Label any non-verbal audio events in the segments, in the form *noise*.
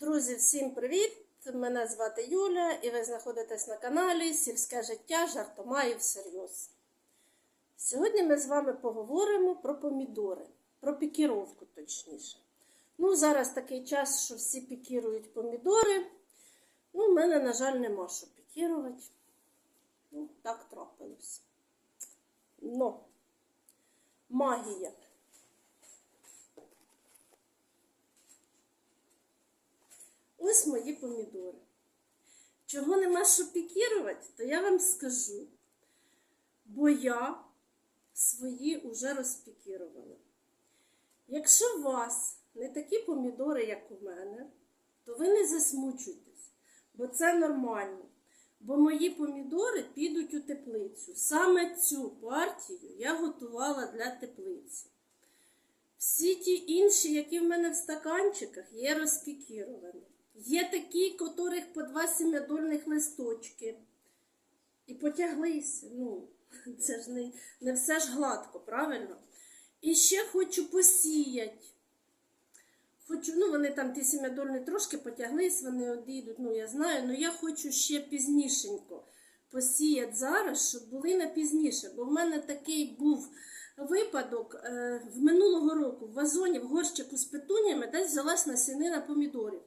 Друзі, всім привіт! Мене звати Юля і ви знаходитесь на каналі Сільське життя жартома і всерйоз. Сьогодні ми з вами поговоримо про помідори, про пікіровку точніше. Ну, зараз такий час, що всі пікірують помідори. Ну, в мене, на жаль, нема що пікірувати. Ну, так трапилось. Но магія. Ось мої помідори. Чого нема що пікірувати, то я вам скажу. Бо я свої уже розпікірувала. Якщо у вас не такі помідори, як у мене, то ви не засмучуйтесь, бо це нормально. Бо мої помідори підуть у теплицю. Саме цю партію я готувала для теплиці. Всі ті інші, які в мене в стаканчиках, є розпікіровані. Є такі, котрих по два сім'ядольних листочки. І потяглися. Ну, *laughs* це ж не, не все ж гладко, правильно? І ще хочу посіяти. Хочу, ну вони там ті сім'ядольні трошки потяглись, вони одійдуть, ну я знаю, але я хочу ще пізнішенько посіяти зараз, щоб були на пізніше. Бо в мене такий був випадок е, в минулого року в вазоні в горщику з петуніями десь взялась насінина помідорів.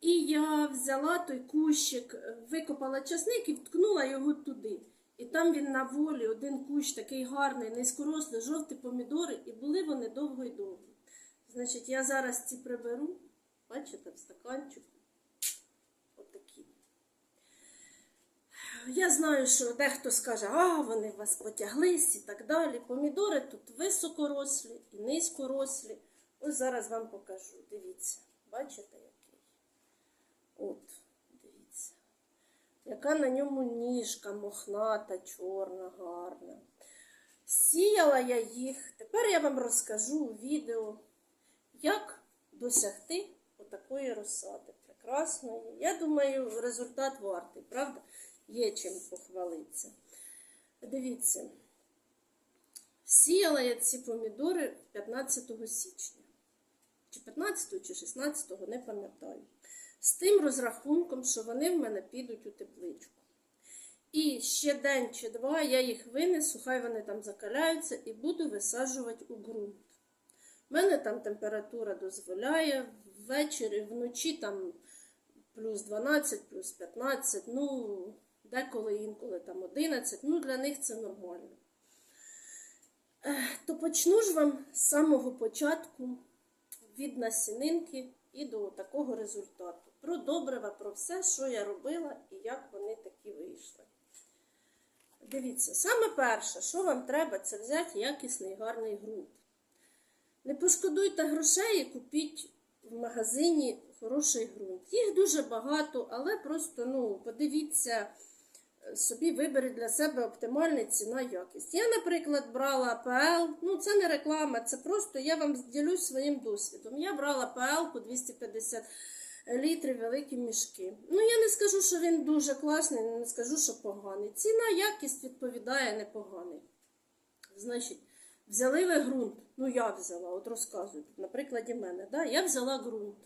І я взяла той кущик, викопала часник і вткнула його туди. І там він на волі, один кущ такий гарний, низькорослий, жовті помідори, і були вони довго і довго. Значить, я зараз ці приберу, бачите, в стаканчику. Отакі. Я знаю, що дехто скаже, а вони вас потяглись і так далі. Помідори тут високорослі і низькорослі. Ось зараз вам покажу. Дивіться, бачите який? От, дивіться. Яка на ньому ніжка мохната, чорна, гарна. Сіяла я їх. Тепер я вам розкажу у відео, як досягти отакої розсади. Прекрасної. Я думаю, результат вартий, правда? Є чим похвалитися. Дивіться, сіяла я ці помідори 15 січня. Чи 15, чи 16, не пам'ятаю. З тим розрахунком, що вони в мене підуть у тепличку. І ще день чи два я їх винесу, хай вони там закаляються, і буду висаджувати у ґрунт. У мене там температура дозволяє, ввечері, вночі там плюс 12, плюс 15, ну, деколи інколи там 11, ну для них це нормально. То почну ж вам з самого початку від насінинки і до такого результату. Про добрива, про все, що я робила і як вони такі вийшли. Дивіться, саме перше, що вам треба, це взяти якісний гарний ґрунт. Не пошкодуйте грошей і купіть в магазині хороший ґрунт. Їх дуже багато, але просто ну, подивіться собі, виберіть для себе оптимальна ціна якість. Я, наприклад, брала ПЛ, ну це не реклама, це просто я вам ділюсь своїм досвідом. Я брала ПЛ по 250 літрів великі мішки. Ну, я не скажу, що він дуже класний, не скажу, що поганий. Ціна, якість відповідає непоганий. Значить, взяли ви ґрунт. Ну, я взяла, от розказую, на прикладі мене. Да? Я взяла ґрунт.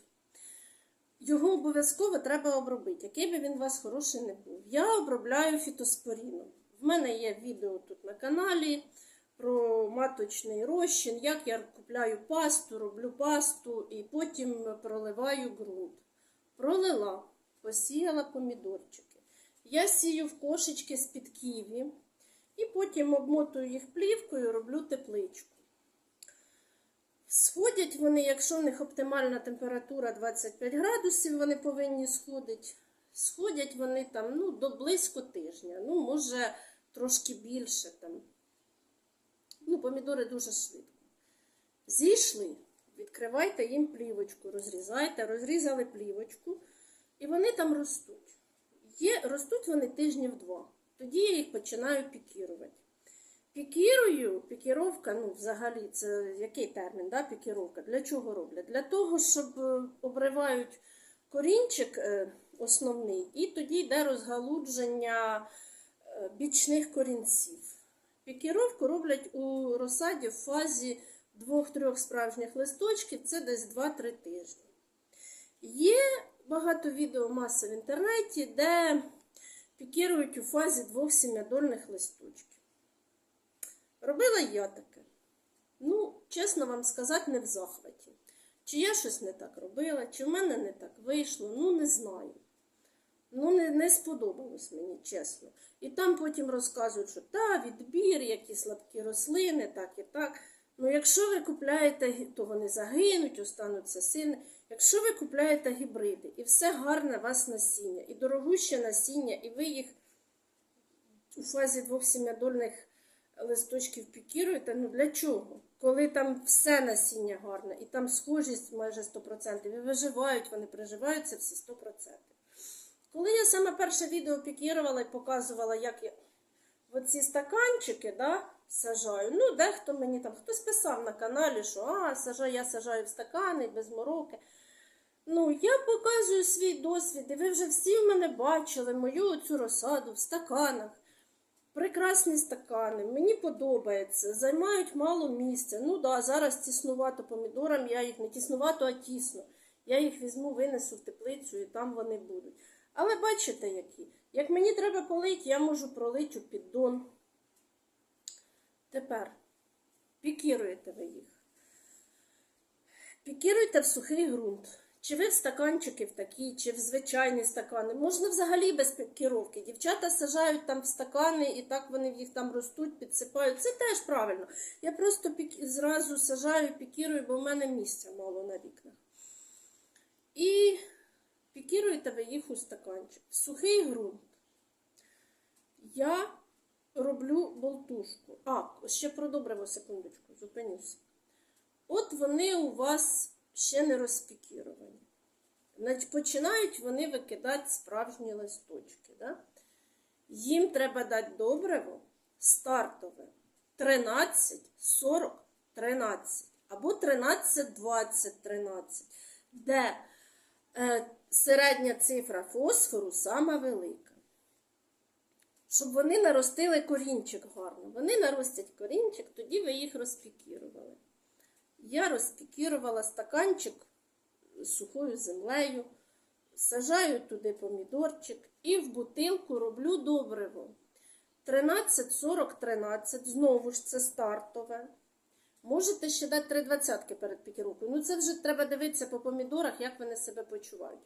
Його обов'язково треба обробити, який би він у вас хороший не був. Я обробляю фітоспоріном. В мене є відео тут на каналі про маточний розчин, як я купляю пасту, роблю пасту і потім проливаю ґрунт. Пролила, посіяла помідорчики. Я сію в кошечки з-під ківі і потім обмотую їх плівкою, роблю тепличку. Сходять вони, якщо в них оптимальна температура 25 градусів, вони повинні сходити. Сходять вони там ну, до близько тижня, ну, може, трошки більше там. Ну, помідори дуже швидко. Зійшли, відкривайте їм плівочку, розрізайте, розрізали плівочку, і вони там ростуть. Є, Ростуть вони тижнів два. Тоді я їх починаю пікірувати. Пікірую, пікіровка, ну, взагалі, це який термін, да, пікіровка? Для чого роблять? Для того, щоб е, обривають корінчик е, основний, і тоді йде розгалудження е, бічних корінців. Пікіровку роблять у розсаді в фазі двох-трьох справжніх листочків, це десь 2-3 тижні. Є багато відео маса в інтернеті, де пікірують у фазі двох сім'ядольних листочків. Робила я таке. Ну, чесно вам сказати, не в захваті. Чи я щось не так робила, чи в мене не так вийшло, ну не знаю. Ну, не, не сподобалось мені, чесно. І там потім розказують, що та, відбір, які слабкі рослини, так і так. Ну, якщо ви купляєте, то вони загинуть, остануться сильні. Якщо ви купляєте гібриди, і все гарне у вас насіння, і дорогуще насіння, і ви їх у фазі двох сім'ядольних листочків пікіруєте, ну для чого? Коли там все насіння гарне, і там схожість майже 100%, і виживають, вони приживаються всі 100%. Коли я саме перше відео пікірувала і показувала, як я оці стаканчики да, сажаю, ну, дехто мені там, хтось писав на каналі, що а, сажаю, я сажаю в стакани без мороки. Ну, я показую свій досвід, і ви вже всі в мене бачили мою цю розсаду в стаканах. Прекрасні стакани, мені подобається, займають мало місця. Ну да, зараз тіснувато помідорам, я їх не тіснувато, а тісно. Я їх візьму, винесу в теплицю і там вони будуть. Але бачите, які. Як мені треба полити, я можу пролити у піддон. Тепер пікіруєте ви їх. Пікіруйте в сухий ґрунт. Чи ви в стаканчики в такі, чи в звичайні стакани. Можна взагалі без пікіровки. Дівчата сажають там в стакани і так вони в їх там ростуть, підсипають. Це теж правильно. Я просто пік... зразу сажаю, пікірую, бо в мене місця мало на вікнах. І пікіруєте ви їх у стаканчик. Сухий ґрунт. Я роблю болтушку. А, ще про добриво, секундочку, зупинюся. От вони у вас ще не розпікіровані. Починають вони викидати справжні листочки. Да? Їм треба дати добриво стартове 13, 40, 13 або 13, 20, 13, де е, середня цифра фосфору сама велика. Щоб вони наростили корінчик гарно. Вони наростять корінчик, тоді ви їх розпікірували. Я розпікірувала стаканчик сухою землею, сажаю туди помідорчик і в бутилку роблю добриво. 13, 40, 13, знову ж це стартове. Можете ще дати 3 двадцятки перед пікіровкою. Ну, це вже треба дивитися по помідорах, як вони себе почувають.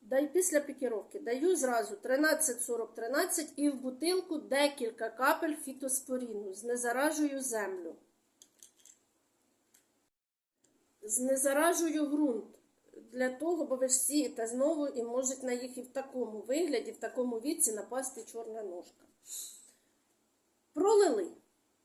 Дай після пікіровки даю зразу 13, 40, 13 і в бутилку декілька капель фітоспоріну. Знезаражую землю. знезаражую ґрунт для того, бо ви ж та знову і можуть на їх і в такому вигляді, в такому віці напасти чорна ножка. Пролили.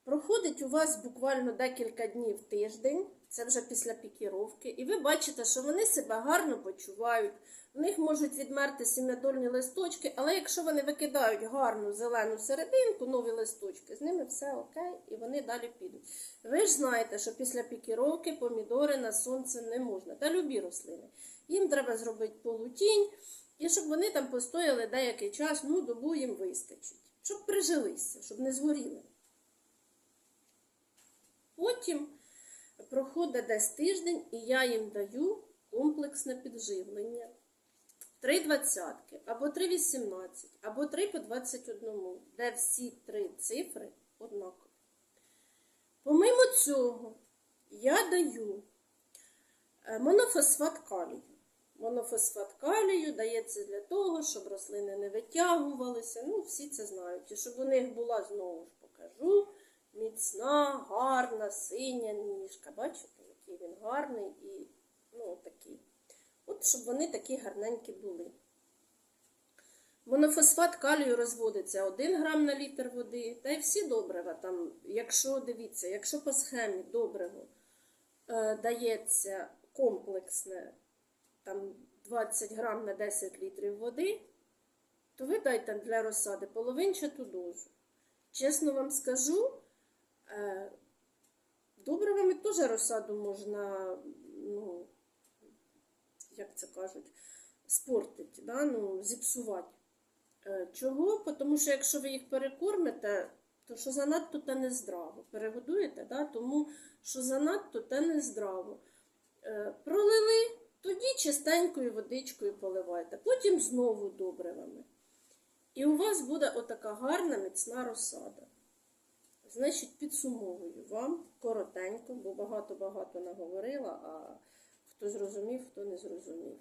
Проходить у вас буквально декілька днів тиждень, це вже після пікіровки, і ви бачите, що вони себе гарно почувають. В них можуть відмерти сім'ядольні листочки, але якщо вони викидають гарну зелену серединку, нові листочки, з ними все окей, і вони далі підуть. Ви ж знаєте, що після пікіровки помідори на сонце не можна, та любі рослини. Їм треба зробити полутінь, і щоб вони там постояли деякий час, ну, добу їм вистачить, щоб прижилися, щоб не згоріли. Потім проходить десь тиждень, і я їм даю комплексне підживлення. Три двадцятки, або три вісімнадцять, або три по 21, де всі три цифри однакові. Помимо цього, я даю е, монофосфат калію. Монофосфат калію дається для того, щоб рослини не витягувалися. Ну, всі це знають. І щоб у них була, знову ж покажу, міцна, гарна, синя ніжка. Бачите, який він гарний і ну, такий. От щоб вони такі гарненькі були. Монофосфат калію розводиться 1 грам на літр води, та й всі добрива. Там, якщо дивіться, якщо по схемі добриво е, дається комплексне там, 20 грам на 10 літрів води, то ви дайте для розсади половинчату дозу. Чесно вам скажу, добривами теж розсаду можна, ну, як це кажуть, спортити, да? ну, зіпсувати. Е, Чого? Тому що якщо ви їх перекормите, то що занадто те не здраво. Перегодуєте, да? тому що занадто те не здраво. Е, Пролили, тоді чистенькою водичкою поливаєте. Потім знову добривами. І у вас буде отака гарна міцна розсада. Значить, підсумовую вам коротенько, бо багато-багато наговорила, а хто зрозумів, хто не зрозумів.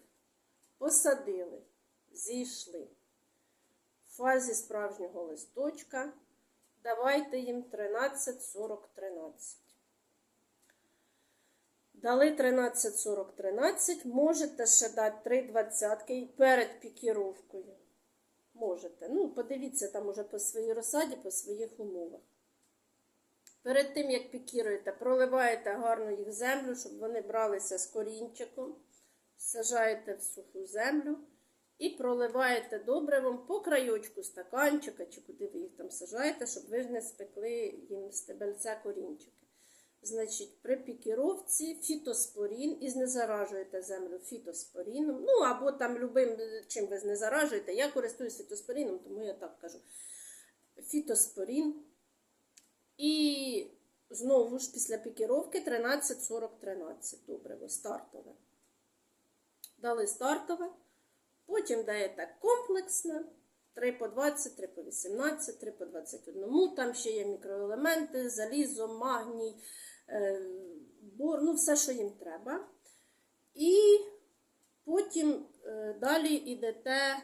Посадили, зійшли. В фазі справжнього листочка давайте їм 13, 40, 13. Дали 13, 40, 13. Можете ще дати 3 двадцятки перед пікіровкою. Можете. Ну, подивіться там уже по своїй розсаді, по своїх умовах. Перед тим, як пікіруєте, проливаєте гарно їх землю, щоб вони бралися з корінчиком. Сажаєте в суху землю і проливаєте добривом по краючку стаканчика, чи куди ви їх там сажаєте, щоб ви не спекли їм стебельця корінчики. Значить, при пікіровці фітоспорін і знезаражуєте землю фітоспоріном. Ну, або там любим, чим ви знезаражуєте. Я користуюсь фітоспоріном, тому я так кажу. Фітоспорін. І знову ж після пікіровки 13-40-13 добриво, стартове. Дали стартове. Потім даєте комплексне 3 по 20, 3 по 18, 3 по 21. Там ще є мікроелементи, залізо, магній, е, бор, ну все, що їм треба. І потім е, далі йдете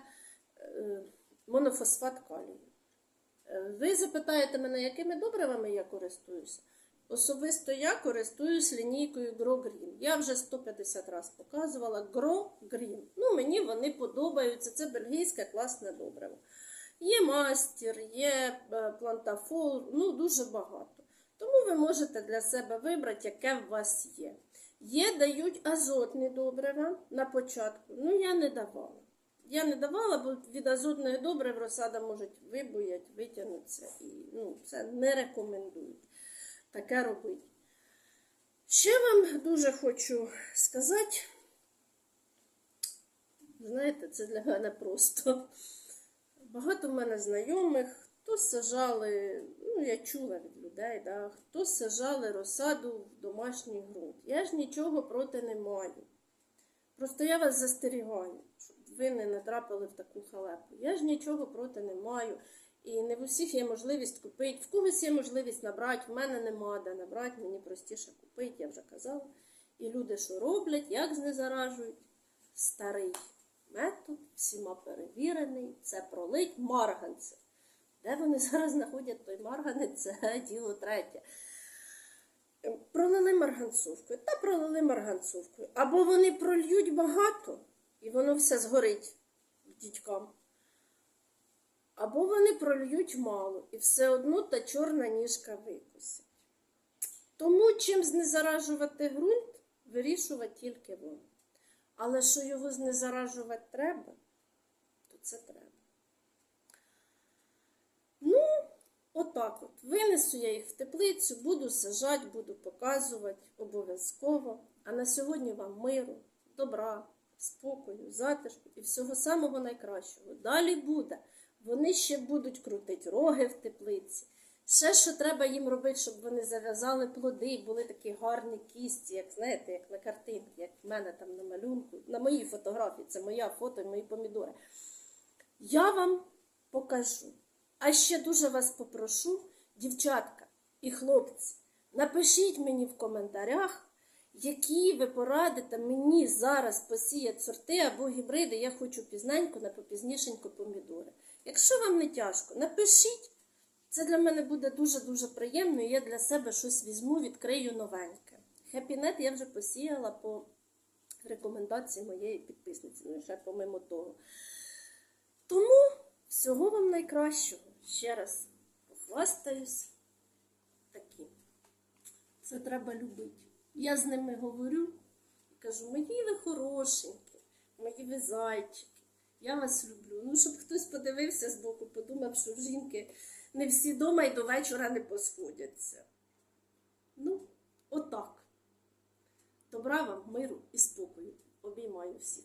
е, монофосфат калію. Е, Ви запитаєте мене, якими добривами я користуюся? Особисто я користуюсь лінійкою Grow Green. Я вже 150 разів показувала Grow Green. Ну, мені вони подобаються. Це бельгійське класне добриво. Є мастер, є е, плантафол, ну дуже багато. Тому ви можете для себе вибрати, яке в вас є. Є, дають азотні добрива на початку. Ну, я не давала. Я не давала, бо від азотних добрив розсада можуть вибуять, витягнутися. І ну, це не рекомендують таке робити. Ще вам дуже хочу сказати, знаєте, це для мене просто. Багато в мене знайомих, хто сажали, ну, я чула від людей, да, хто сажали розсаду в домашній ґрунт. Я ж нічого проти не маю. Просто я вас застерігаю, ви не натрапили в таку халепу. Я ж нічого проти не маю. І не в усіх є можливість купити. В когось є можливість набрати, в мене нема де набрати, мені простіше купити, я вже казала. І люди, що роблять, як знезаражують? Старий метод, всіма перевірений, це пролить марганцем. Де вони зараз знаходять той марганець, це діло третє. Пролили марганцовкою, та пролили марганцовкою. Або вони прольють багато, і воно все згорить дітькам. Або вони прольють мало, і все одно та чорна ніжка викосить. Тому чим знезаражувати ґрунт, вирішувати тільки вам. Але що його знезаражувати треба, то це треба. Ну, отак от. Винесу я їх в теплицю, буду сажати, буду показувати обов'язково. А на сьогодні вам миру, добра, спокою, затишку і всього самого найкращого. Далі буде. Вони ще будуть крутити роги в теплиці. Ще що треба їм робити, щоб вони зав'язали плоди, і були такі гарні кісті, як знаєте, як на картинці, як в мене там на малюнку, на моїй фотографії, це моя фото і мої помідори. Я вам покажу. А ще дуже вас попрошу, дівчатка і хлопці, напишіть мені в коментарях, які ви порадите мені зараз посіяти сорти або гібриди, я хочу пізненько на попізнішенько помідори. Якщо вам не тяжко, напишіть. Це для мене буде дуже-дуже приємно, і я для себе щось візьму, відкрию новеньке. Хеппінет я вже посіяла по рекомендації моєї підписниці, ну і ще помимо того. Тому всього вам найкращого. Ще раз похвастаюсь такі. Це треба любити. Я з ними говорю кажу, мої ви хорошенькі, мої ви зайчики. Я вас люблю. Ну, щоб хтось подивився збоку, подумав, що жінки не всі дома і до вечора не посходяться. Ну, отак. Добра вам, миру і спокою. Обіймаю всіх.